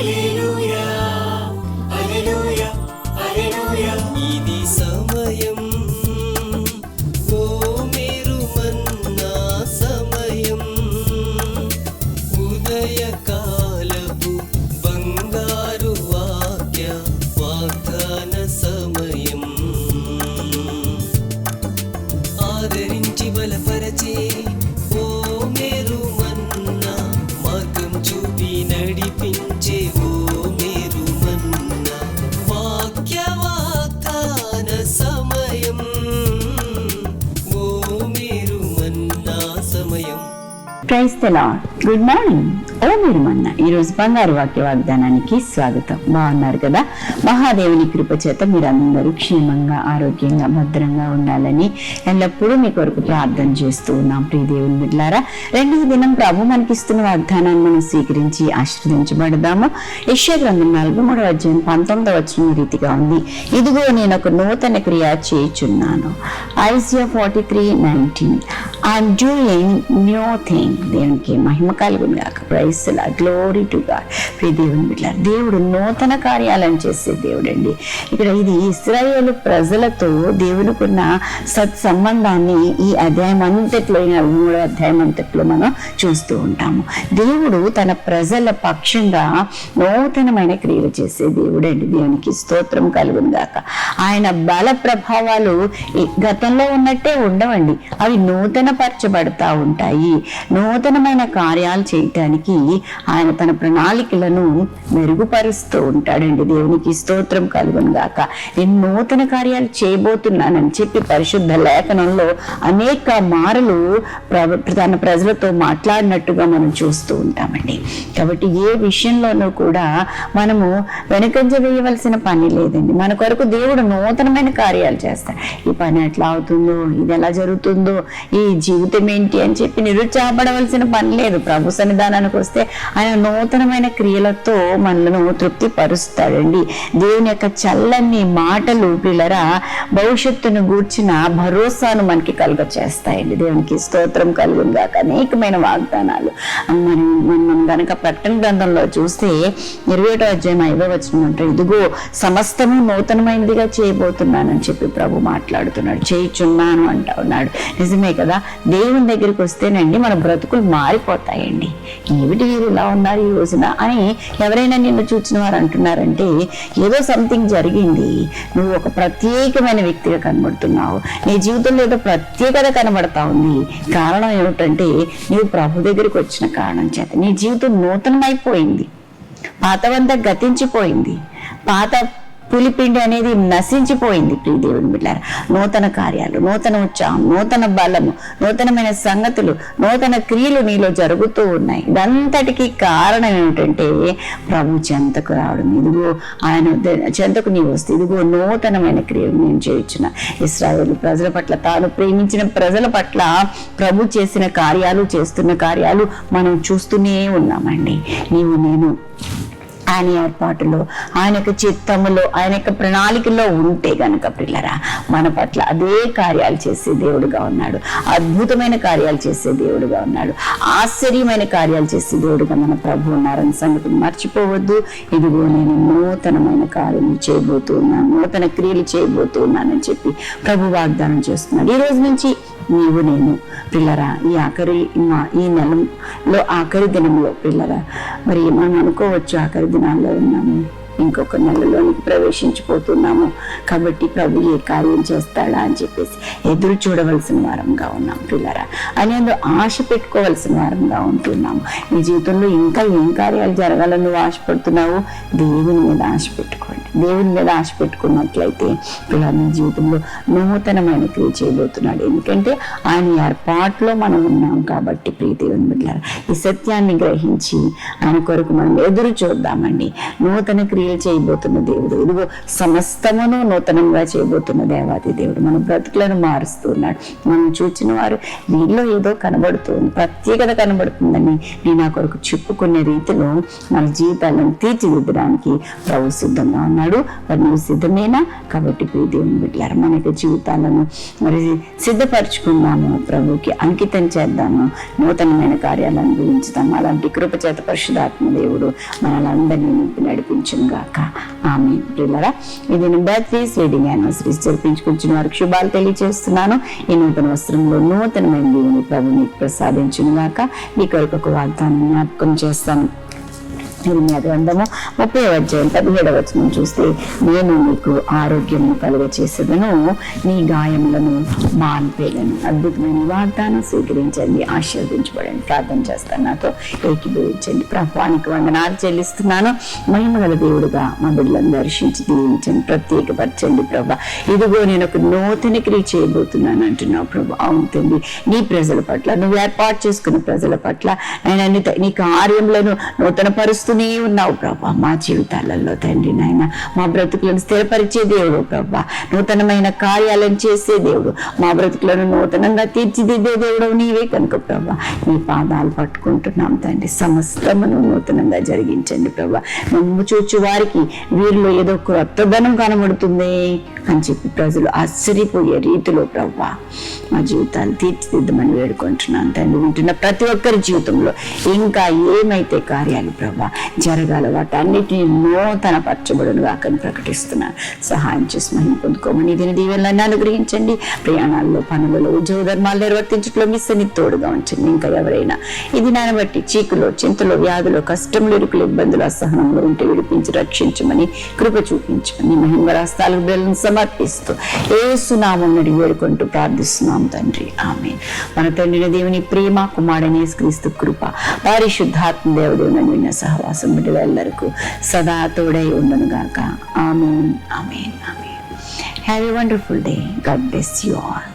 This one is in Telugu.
一路。ప్రైస్ తెలా గుడ్ మార్నింగ్. ఓ మీరు మన్న ఈరోజు బంగారు వాక్య వాగ్దానానికి స్వాగతం. బాగున్నారు కదా? మహాదేవుని కృప చేత మీరందరూ క్షేమంగా ఆరోగ్యంగా భద్రంగా ఉండాలని ఎల్లప్పుడూ మీ కొరకు ప్రార్థన చేస్తూ ఉన్నాం. ప్రియ దేవుని బిడ్లారా రెండవ దినం ప్రభు మనకిస్తున్న వాగ్దానాన్ని మనం స్వీకరించి ఆశీర్వదించబడదాము. యశ్వ గ్రంథం నలభై మూడవ అధ్యాయం పంతొమ్మిదవ వచ్చిన రీతిగా ఉంది. ఇదిగో నేను ఒక నూతన క్రియ చేయుచున్నాను. Isaiah forty three nineteen. I'm doing new thing దేవునికి మహిమ కలుగుని కాక ప్రైస్ గ్లోరీ టు గాడ్ ప్రియ దేవుని బిడ్డ దేవుడు నూతన కార్యాలను చేసే దేవుడు అండి ఇక్కడ ఇది ఇస్రాయేల్ ప్రజలతో దేవునికున్న సత్సంబంధాన్ని ఈ అధ్యాయం అంతట్లో మూడో అధ్యాయం అంతట్లో మనం చూస్తూ ఉంటాము. దేవుడు తన ప్రజల పక్షంగా నూతనమైన క్రియలు చేసే దేవుడు అండి దేవునికి స్తోత్రం కలుగును గాక. ఆయన బల ప్రభావాలు గతంలో ఉన్నట్టే ఉండవండి. అవి నూతన పరచబడతా ఉంటాయి. నూతనమైన కార్యాలు చేయటానికి ఆయన తన ప్రణాళికలను మెరుగుపరుస్తూ ఉంటాడండి. దేవునికి స్తోత్రం కలుగును గాక. నేను నూతన కార్యాలు చేయబోతున్నానని చెప్పి పరిశుద్ధ లేఖనంలో అనేక మారులు తన ప్రజలతో మాట్లాడినట్టుగా మనం చూస్తూ ఉంటామండి. కాబట్టి ఏ విషయంలోనూ కూడా మనము వెనుకంజ వేయవలసిన పని లేదండి. మన కొరకు దేవుడు నూతనమైన కార్యాలు చేస్తాడు. ఈ పని ఎట్లా అవుతుందో ఇది ఎలా జరుగుతుందో ఈ జీవితం ఏంటి అని చెప్పి నిరుత్సాహపడవలసిన పని లేదు. ప్రభు సన్నిధానానికి వస్తే ఆయన నూతనమైన క్రియలతో మనలను తృప్తి పరుస్తాడండి దేవుని యొక్క చల్లని మాటలు పిల్లరా భవిష్యత్తును గూర్చిన భరోసాను మనకి కలుగ చేస్తాయండి దేవునికి స్తోత్రం కలుగుగాక అనేకమైన వాగ్దానాలు. మనం మనం కనుక ప్రకటన గ్రంథంలో చూస్తే ఇరవై ఒకటో అధ్యాయం ఐదో వచ్చిన ఇదిగో సమస్తము నూతనమైనదిగా చేయబోతున్నానని చెప్పి ప్రభు మాట్లాడుతున్నాడు. చేయుచున్నాను అంటా ఉన్నాడు. నిజమే కదా? దేవుని దగ్గరికి వస్తేనండి మన బ్రతుకులు మారిపోతాయండి. ఏమిటి వీరు ఇలా ఉన్నారు ఈ రోజున అని ఎవరైనా నిన్ను చూసిన వారు అంటున్నారంటే ఏదో సంథింగ్ జరిగింది. నువ్వు ఒక ప్రత్యేకమైన వ్యక్తిగా కనబడుతున్నావు. నీ జీవితంలో ఏదో ప్రత్యేకత కనబడతా ఉంది. కారణం ఏమిటంటే నీవు ప్రభు దగ్గరికి వచ్చిన కారణం చేత నీ జీవితం నూతనమైపోయింది. పాతవంతా గతించిపోయింది. పాత పులిపిండి అనేది నశించిపోయింది ప్రియదేవుని బిడ్డారు. నూతన కార్యాలు నూతన ఉత్సాహం నూతన బలము నూతనమైన సంగతులు నూతన క్రియలు నీలో జరుగుతూ ఉన్నాయి. ఇదంతటికి కారణం ఏమిటంటే ప్రభు చెంతకు రావడం. ఇదిగో ఆయన చెంతకు నీవు వస్తే ఇదిగో నూతనమైన క్రియలు నేను చేయించిన ఇస్రాయేల్ ప్రజల పట్ల తాను ప్రేమించిన ప్రజల పట్ల ప్రభు చేసిన కార్యాలు చేస్తున్న కార్యాలు మనం చూస్తూనే ఉన్నామండి. నీవు నేను ఆయన ఏర్పాటులో ఆయన యొక్క చిత్తములో ఆయన యొక్క ప్రణాళికలో ఉంటే గనక పిల్లరా మన పట్ల అదే కార్యాలు చేసే దేవుడుగా ఉన్నాడు. అద్భుతమైన కార్యాలు చేసే దేవుడుగా ఉన్నాడు. ఆశ్చర్యమైన కార్యాలు చేసే దేవుడుగా మన ప్రభు ఉన్నారని సంగతిని మర్చిపోవద్దు. ఇదిగో నేను నూతనమైన కార్యము చేయబోతున్నాను నూతన క్రియలు చేయబోతున్నానని చెప్పి ప్రభు వాగ్దానం చేస్తున్నాడు. ఈ రోజు నుంచి నీవు నేను పిల్లరా ఈ ఆఖరి మా- ఈ నెలలో ఆఖరి దినంలో పిల్లరా మరి మనం అనుకోవచ్చు ఆఖరి దినం దినాల్లో ఉన్నాము. ఇంకొక నెలలోనికి ప్రవేశించిపోతున్నాము. కాబట్టి ప్రభు ఏ కార్యం చేస్తాడా అని చెప్పేసి ఎదురు చూడవలసిన వారంగా ఉన్నాం పిల్లరా అనేది ఆశ పెట్టుకోవలసిన వారంగా ఉంటున్నాము. నీ జీవితంలో ఇంకా ఏం కార్యాలు జరగాలని నువ్వు ఆశపడుతున్నావు? దేవుని మీద ఆశ పెట్టుకోండి. దేవుని మీద ఆశ పెట్టుకున్నట్లయితే ఇలా నీ జీవితంలో నూతనమైన క్రియ చేయబోతున్నాడు. ఎందుకంటే ఆయన ఏర్పాట్లో మనం ఉన్నాం కాబట్టి ప్రియ దేవుని ఈ సత్యాన్ని గ్రహించి ఆయన కొరకు మనం ఎదురు చూద్దామండి. నూతన క్రియలు చేయబోతున్న దేవుడు ఇదిగో సమస్తమును నూతనంగా చేయబోతున్న దేవాది దేవుడు. మన బ్రతుకులను మారుస్తున్నాడు మనం చూచిన వారు వీళ్ళు ఏదో కనబడుతుంది ప్రత్యేకత కనబడుతుందని నేను నా కొరకు చెప్పుకునే రీతిలో మన జీవితాలను తీర్చిదిద్దడానికి ప్రభు సిద్ధంగా ఉన్నాడు మరి నువ్వు సిద్ధమేనా? కాబట్టి ప్రియ దేవుని బిడ్డలారా మన యొక్క జీవితాలను మరి సిద్ధపరచుకుందాము ప్రభుకి అంకితం చేద్దాము. నూతనమైన కార్యాలను అనుభవించుదాము అలాంటి కృపచేత పరిశుధాత్మ దేవుడు మనలందరినీ నింపి నడిపించును గాక. ఆమె ప్రియులరా ఇది బర్త్డేస్ వెడ్డింగ్ యానివర్సరీస్ జరిపించుకుంటున్న వారికి శుభాలు తెలియజేస్తున్నాను. ఈ నూతన వస్త్రంలో నూతనమైన దేవుని ప్రభు మీకు ప్రసాదించును గాక. మీ కొరకు ఒక వాగ్దానం జ్ఞాపకం చేస్తాను. ఇర్మియా గ్రంథము ముప్పై అధ్యాయం పదిహేడవ వచనం చూస్తే నేను నీకు ఆరోగ్యం కలుగ చేసేదను నీ గాయములను మాన్పేదను అద్భుతమైన ఈ వాగ్దానం స్వీకరించండి ఆశీర్వదించబడండి ప్రార్థన చేస్తాను నాతో ఏకీభవించండి. ప్రభానికి వందనాలు చెల్లిస్తున్నాను. మహిమగల దేవుడుగా మా బిడ్డలను దర్శించి దీవించండి ప్రత్యేకపరచండి ప్రభా. ఇదిగో నేను ఒక నూతన క్రియ చేయబోతున్నాను అంటున్నావు ప్రభా. అవును తండ్రి నీ ప్రజల పట్ల నువ్వు ఏర్పాటు చేసుకున్న ప్రజల పట్ల నేను నీ కార్యములను నూతన చేస్తూనే ఉన్నావు ప్రభా. మా జీవితాలలో తండ్రి నాయన మా బ్రతుకులను స్థిరపరిచే దేవుడు ప్రభా. నూతనమైన కార్యాలను చేసే దేవుడు. మా బ్రతుకులను నూతనంగా తీర్చిదిద్దే దేవుడు నీవే కనుక ప్రభా. నీ పాదాలు పట్టుకుంటున్నాం తండ్రి. సమస్తమును నూతనంగా జరిగించండి ప్రభా. మమ్ము చూచు వారికి వీరిలో ఏదో క్రొత్తదనం కనబడుతుంది అని చెప్పి ప్రజలు ఆశ్చర్యపోయే రీతిలో ప్రభా మా జీవితాలు తీర్చిదిద్దమని వేడుకుంటున్నాను తండ్రి. వింటున్న ప్రతి ఒక్కరి జీవితంలో ఇంకా ఏమైతే కార్యాలు ప్రభా జరగాల. వాటన్నిటిని నూతన పరచబడును వాకని ప్రకటిస్తున్నాను సహాయం చేసి మహిమ పొందుకోమని దీని దీవెనలన్నీ అనుగ్రహించండి. ప్రయాణాల్లో పనులలో ఉద్యోగ ధర్మాలు నిర్వర్తించట్లో మీ సన్ని తోడుగా ఉంచండి. ఇంకా ఎవరైనా ఇది నాన్న బట్టి చీకులో చింతలో వ్యాధులు కష్టములు ఇరుకులు ఇబ్బందులు అసహనంలో ఉంటే విడిపించి రక్షించమని కృప చూపించమని మహిమ రాస్తాలకు బిడ్డలను సమర్పిస్తూ ఏ సునామం నడి వేడుకుంటూ ప్రార్థిస్తున్నాం తండ్రి. ఆమె మన తండ్రిని దేవుని ప్రేమ కుమారుని క్రీస్తు కృప పరిశుద్ధాత్మ దేవుడు విన్న సహవాసం బిడ్డలందరకు సదా తోడై ఉండను గాక. Amen. Amen. Amen. Have a wonderful day God bless you all